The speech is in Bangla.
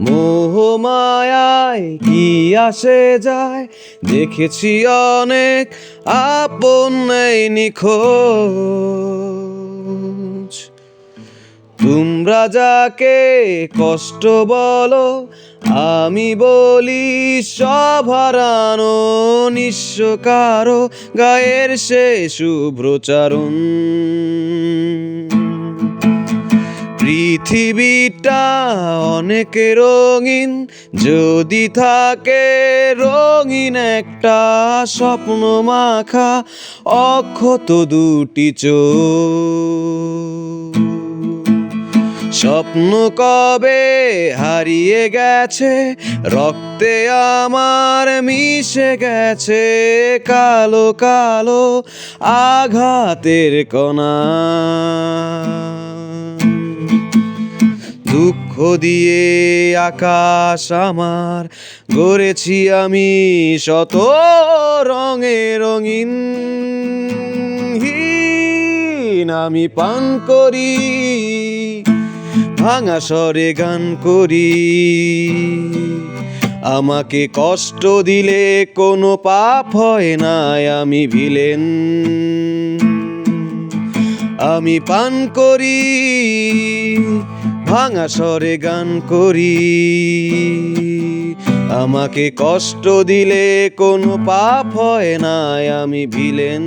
মোহমায়ায় কি আসে যায়? দেখেছি অনেক আপন নেই নিখোঁজ। তোমরা যাকে কষ্ট বলো, আমি বলি সব হারানো নিঃস্ব কারও গায়ের সে শুভ্রচারণ। পৃথিবীটা অনেক রঙিন, যদি থাকে রঙিন একটা স্বপ্ন মাখা অক্ষত দুটি চোখ। স্বপ্ন কবে হারিয়ে গেছে? রক্তে আমার মিশে গেছে কালো কালো আঘাতের কণা। দুঃখ দিয়ে আকাশ আমার, গড়েছি আমি শত রঙে রঙিন। আমি পান করি, ভাঙা স্বরে গান করি। আমাকে কষ্ট দিলে কোনো পাপ হয় না আমি ভিলেন। আমি পান করি ভাঙা স্বরে গান করি। আমাকে কষ্ট দিলে কোনো পাপ হয় না আমি ভিলেন।